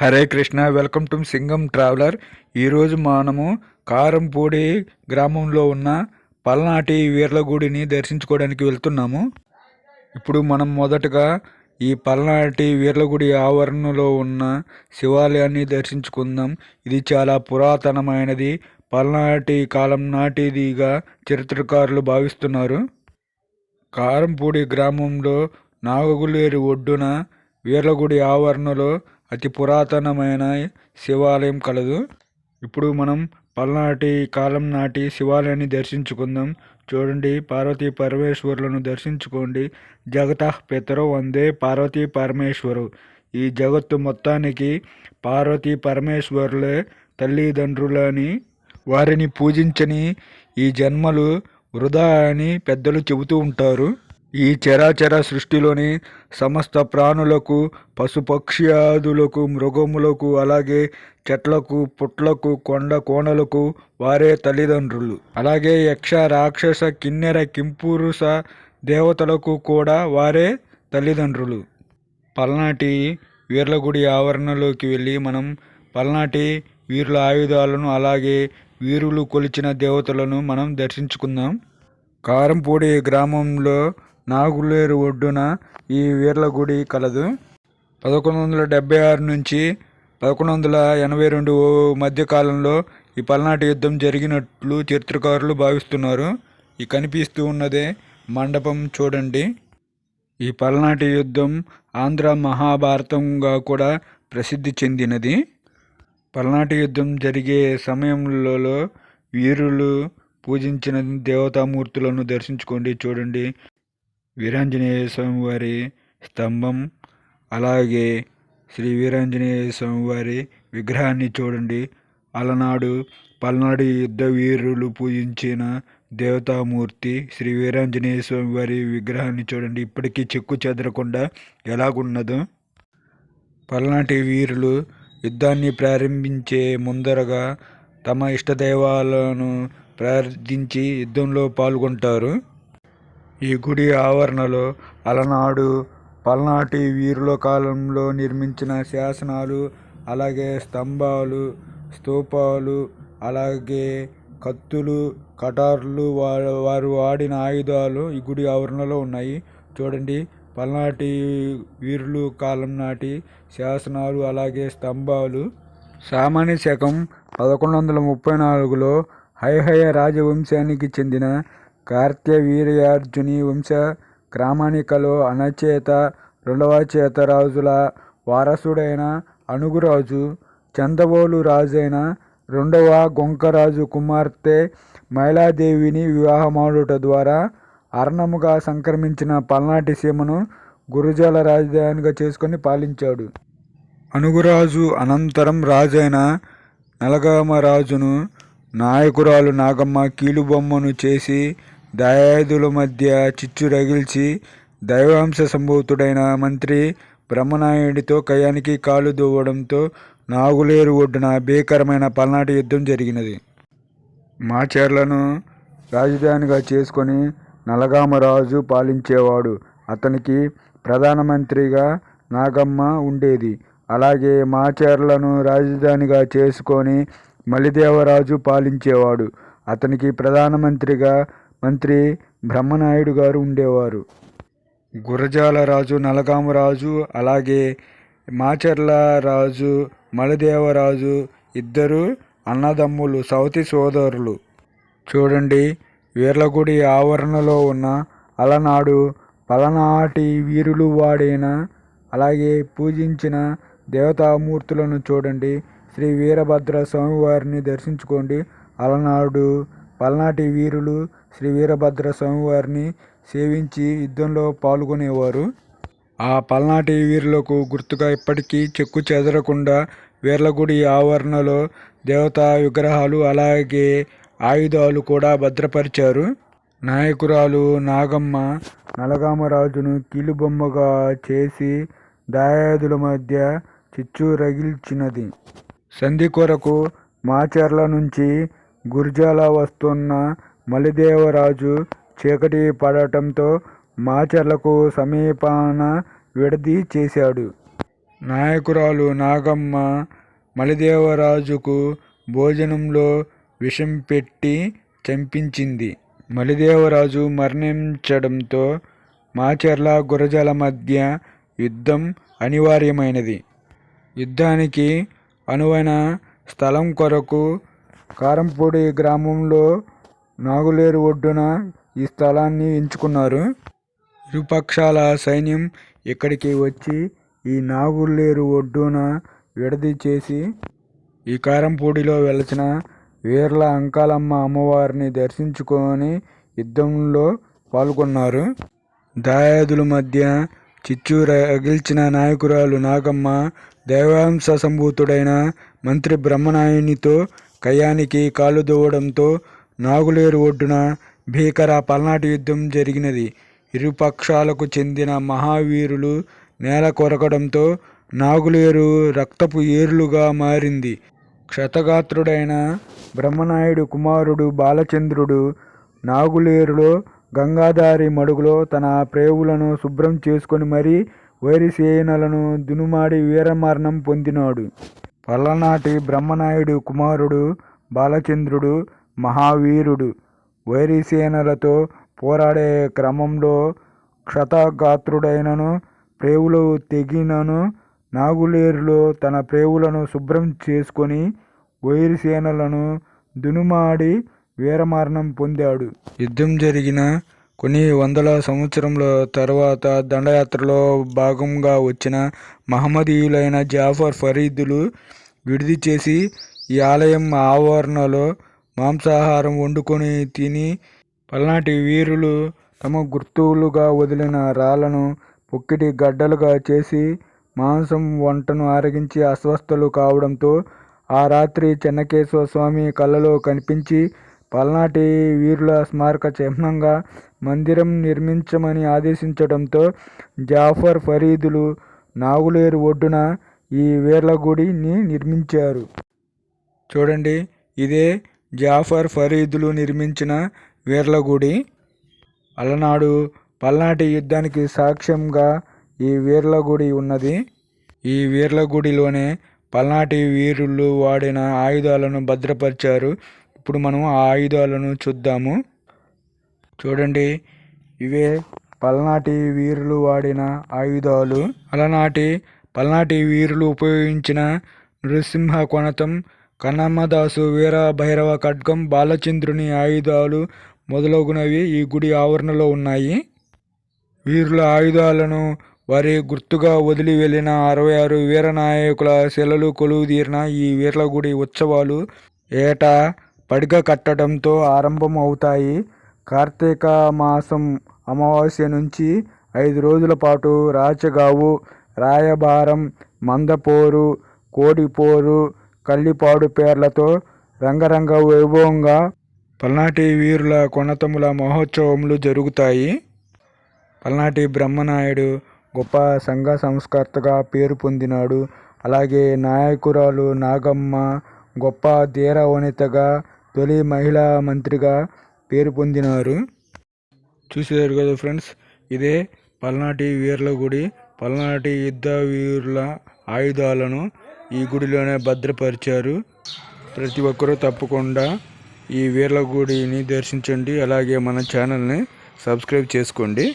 Hare Krishna welcome to Singam traveler. ఈరోజు మనము కారంపూడి గ్రామంలో ఉన్న పల్నాటి వీర్లగూడిని దర్శించుకోవడానికి వెళ్తున్నాము. ఇప్పుడు మనం మొదటగా ఈ పల్నాటి వీర్లగుడి ఆవరణలో ఉన్న శివాలయాన్ని దర్శించుకుందాం. ఇది చాలా పురాతనమైనది. పల్నాటి కాలం నాటిదిగా చరిత్రకారులు భావిస్తున్నారు. కారంపూడి గ్రామంలో నాగగులేరు ఒడ్డున వీర్లగుడి ఆవరణలో అతి పురాతనమైన శివాలయం కలదు. ఇప్పుడు మనం పల్నాటి కాలం నాటి శివాలయాన్ని దర్శించుకుందాం. చూడండి పార్వతీ పరమేశ్వరులను దర్శించుకోండి. జగత పితరు వందే పార్వతీ పరమేశ్వరు. ఈ జగత్తు మొత్తానికి పార్వతీ పరమేశ్వరులే తల్లిదండ్రులని వారిని పూజించని ఈ జన్మలు వృధా అని పెద్దలు చెబుతూ ఉంటారు. ఈ చరాచర సృష్టిలోని సమస్త ప్రాణులకు పశుపక్ష్యాదులకు మృగములకు అలాగే చెట్లకు పుట్లకు కొండ కోణలకు వారే తల్లిదండ్రులు. అలాగే యక్ష రాక్షస కిన్నెర కింపురుష దేవతలకు కూడా వారే తల్లిదండ్రులు. పల్నాటి వీర్లగుడి ఆవరణలోకి వెళ్ళి మనం పల్నాటి వీరుల ఆయుధాలను అలాగే వీరులు కొలిచిన దేవతలను మనం దర్శించుకుందాం. కారంపూడి గ్రామంలో నాగులేరు ఒడ్డున ఈ వీర్ల గుడి కలదు. పదకొండు వందల డెబ్బై ఆరు నుంచి పదకొండు వందల ఎనభై రెండు మధ్యకాలంలో ఈ పల్నాటి యుద్ధం జరిగినట్లు చరిత్రకారులు భావిస్తున్నారు. ఈ కనిపిస్తూ ఉన్నదే మండపం చూడండి. ఈ పల్నాటి యుద్ధం ఆంధ్ర మహాభారతంగా కూడా ప్రసిద్ధి చెందినది. పల్నాటి యుద్ధం జరిగే సమయంలో వీరులు పూజించిన దేవతామూర్తులను దర్శించుకోండి చూడండి. వీరాంజనేయ స్వామి వారి స్తంభం అలాగే శ్రీ వీరాంజనేయ స్వామి వారి విగ్రహాన్ని చూడండి. అలనాడు పల్నాడు యుద్ధ వీరులు పూజించిన దేవతామూర్తి శ్రీ వీరాంజనేయ స్వామి వారి విగ్రహాన్ని చూడండి. ఇప్పటికీ చెక్కు చెదరకుండా ఎలాగున్నదో. పల్నాటి వీరులు యుద్ధాన్ని ప్రారంభించే ముందరగా తమ ఇష్టదైవాలను ప్రార్థించి యుద్ధంలో పాల్గొంటారు. ఈ గుడి ఆవరణలో అలనాడు పల్నాటి వీరుల కాలంలో నిర్మించిన శాసనాలు అలాగే స్తంభాలు స్తూపాలు అలాగే కత్తులు కటార్లు వారు వారు వాడిన ఆయుధాలు ఈ గుడి ఆవరణలో ఉన్నాయి. చూడండి పల్నాటి వీరులు కాలం నాటి శాసనాలు అలాగే స్తంభాలు. సామాన్య శకం పదకొండు వందల ముప్పై నాలుగులో హైహయ రాజవంశానికి చెందిన కార్త్యవీర్యార్జుని వంశ క్రామణికలో అనచేత రెండవ చేతరాజుల వారసుడైన అనుగురాజు చందవోలు రాజైన రెండవ గొంకరాజు కుమార్తె మైలాదేవిని వివాహమాడుట ద్వారా అరణముగా సంక్రమించిన పల్నాటి సీమను గురుజాల రాజధానిగా చేసుకొని పాలించాడు. అనుగురాజు అనంతరం రాజైన నలగామరాజును నాయకురాలు నాగమ్మ కీలుబొమ్మను చేసి దాయాదుల మధ్య చిచ్చు రగిల్చి దైవాంశ సంభూతుడైన మంత్రి బ్రహ్మనాయుడితో కయానికి కాలు దూవడంతో నాగులేరు ఒడ్డున భీకరమైన పల్నాటి యుద్ధం జరిగినది. మాచర్లను రాజధానిగా చేసుకొని నలగామరాజు పాలించేవాడు. అతనికి ప్రధానమంత్రిగా నాగమ్మ ఉండేది. అలాగే మాచర్లను రాజధానిగా చేసుకొని మలిదేవరాజు పాలించేవాడు. అతనికి ప్రధానమంత్రిగా మంత్రి బ్రహ్మనాయుడు గారు ఉండేవారు. గురజాల రాజు నలగామరాజు అలాగే మాచర్ల రాజు మలదేవరాజు ఇద్దరు అన్నదమ్ములు సౌతి సోదరులు. చూడండి వీర్లగుడి ఆవరణలో ఉన్న అలనాడు పలనాటి వీరులు వాడైన అలాగే పూజించిన దేవతామూర్తులను చూడండి. శ్రీ వీరభద్ర స్వామివారిని దర్శించుకోండి. అలనాడు పల్నాటి వీరులు శ్రీ వీరభద్ర స్వామివారిని సేవించి యుద్ధంలో పాల్గొనేవారు. ఆ పల్నాటి వీరులకు గుర్తుగా ఇప్పటికీ చెక్కు చెదరకుండా వీర్లగుడి ఆవరణలో దేవతా విగ్రహాలు అలాగే ఆయుధాలు కూడా భద్రపరిచారు. నాయకురాలు నాగమ్మ నలగామరాజును కీలుబొమ్మగా చేసి దాయాదుల మధ్య చిచ్చు రగిల్చినది. సంధి కొరకు మాచర్ల నుంచి గుర్జాల వస్తున్న మలిదేవరాజు చీకటి పడటంతో మాచర్లకు సమీపాన విడది చేశాడు. నాయకురాలు నాగమ్మ మలిదేవరాజుకు భోజనంలో విషం పెట్టి చంపించింది. మలిదేవరాజు మరణించడంతో మాచర్ల గురజాల మధ్య యుద్ధం అనివార్యమైనది. యుద్ధానికి అనువైన స్థలం కొరకు కారంపూడి గ్రామంలో నాగులేరు ఒడ్డున ఈ స్థలాన్ని ఎంచుకున్నారు. ఇరుపక్షాల సైన్యం ఇక్కడికి వచ్చి ఈ నాగులేరు ఒడ్డున విడది చేసి ఈ కారంపూడిలో వెలచిన వీర్ల అంకాలమ్మ అమ్మవారిని దర్శించుకొని యుద్ధంలో పాల్గొన్నారు. దాయాదుల మధ్య చిచ్చు రగిల్చిన నాయకురాలు నాగమ్మ దేవాంశ సంభూతుడైన మంత్రి బ్రహ్మనాయునితో కయానికి కాలు దూవడంతో నాగులేరు ఒడ్డున భీకర పల్నాటి యుద్ధం జరిగినది. ఇరుపక్షాలకు చెందిన మహావీరులు నేల కొరకడంతో నాగులేరు రక్తపు ఏరులుగా మారింది. క్షతగాత్రుడైన బ్రహ్మనాయుడు కుమారుడు బాలచంద్రుడు నాగులేరులో గంగాధారి మడుగులో తన ప్రేవులను శుభ్రం చేసుకొని మరీ వైరిసేనలను దునుమాడి వీరమరణం పొందినాడు. పల్లనాటి బ్రహ్మనాయుడు కుమారుడు బాలచంద్రుడు మహావీరుడు. వైరిసేనలతో పోరాడే క్రమంలో క్షతగాత్రుడైనను ప్రేవులు తెగినను నాగులేరులో తన ప్రేవులను శుభ్రం చేసుకొని వైరిసేనలను దునుమాడి వీరమరణం పొందాడు. యుద్ధం జరిగిన కొన్ని వందల సంవత్సరముల తర్వాత దండయాత్రలో భాగంగా వచ్చిన మహమ్మదీయులైన జాఫర్ ఫరీదులు విడిది చేసి ఈ ఆలయం ఆవరణలో మాంసాహారం వండుకొని తిని పల్నాటి వీరులు తమ గుర్తులుగా వదిలిన రాళ్ళను పొక్కిటి గడ్డలుగా చేసి మాంసం వంటను ఆరగించి అస్వస్థలు కావడంతో ఆ రాత్రి చెన్నకేశ్వర స్వామి కళ్ళలో కనిపించి పల్నాటి వీరుల స్మారక చిహ్నంగా మందిరం నిర్మించమని ఆదేశించడంతో జాఫర్ ఫరీదులు నాగులేరు ఒడ్డున ఈ వీర్ల గుడిని నిర్మించారు. చూడండి ఇదే జాఫర్ ఫరీదులు నిర్మించిన వీర్ల గుడి అలనాడు పల్నాటి యుద్ధానికి సాక్ష్యంగా ఈ వీర్ల గుడి ఉన్నది. ఈ వీర్ల గుడిలోనే పల్నాటి వీరులు వాడిన ఆయుధాలను భద్రపరిచారు. ఇప్పుడు మనం ఆ ఆయుధాలను చూద్దాము. చూడండి ఇవే పల్నాటి వీరులు వాడిన ఆయుధాలు. అలనాటి పల్నాటి వీరులు ఉపయోగించిన నృసింహ కొనతం కన్నమ్మదాసు వీర భైరవ ఖడ్గం బాలచంద్రుని ఆయుధాలు మొదలగునవి ఈ గుడి ఆవరణలో ఉన్నాయి. వీరుల ఆయుధాలను వారి గుర్తుగా వదిలి వెళ్ళిన అరవై ఆరు వీరనాయకుల శిలలు కొలువు తీరిన ఈ వీర్ల గుడి ఉత్సవాలు ఏటా? పడిగ కట్టడంతో ఆరంభం అవుతాయి కార్తీక మాసం అమావాస్య నుంచి ఐదు రోజుల పాటు రాచగావు రాయబారం మందపోరు కోడిపోరు కల్లిపాడు పేర్లతో రంగరంగ వైభవంగా పల్నాటి వీరుల కొనతముల మహోత్సవములు జరుగుతాయి. పల్నాటి బ్రహ్మనాయుడు గొప్ప సంఘ సంస్కర్తగా పేరు పొందినాడు. అలాగే నాయకురాలు నాగమ్మ గొప్ప ధీర వనితగా తొలి మహిళా మంత్రిగా పేరు పొందినారు. చూసారు కదా ఫ్రెండ్స్ ఇదే పల్నాటి వీరుల గుడి. పల్నాటి యుద్ధ వీరుల ఆయుధాలను ఈ గుడిలోనే భద్రపరిచారు. ప్రతి ఒక్కరూ తప్పకుండా ఈ వీర్ల గుడిని దర్శించండి. అలాగే మన ఛానల్ని సబ్స్క్రైబ్ చేసుకోండి.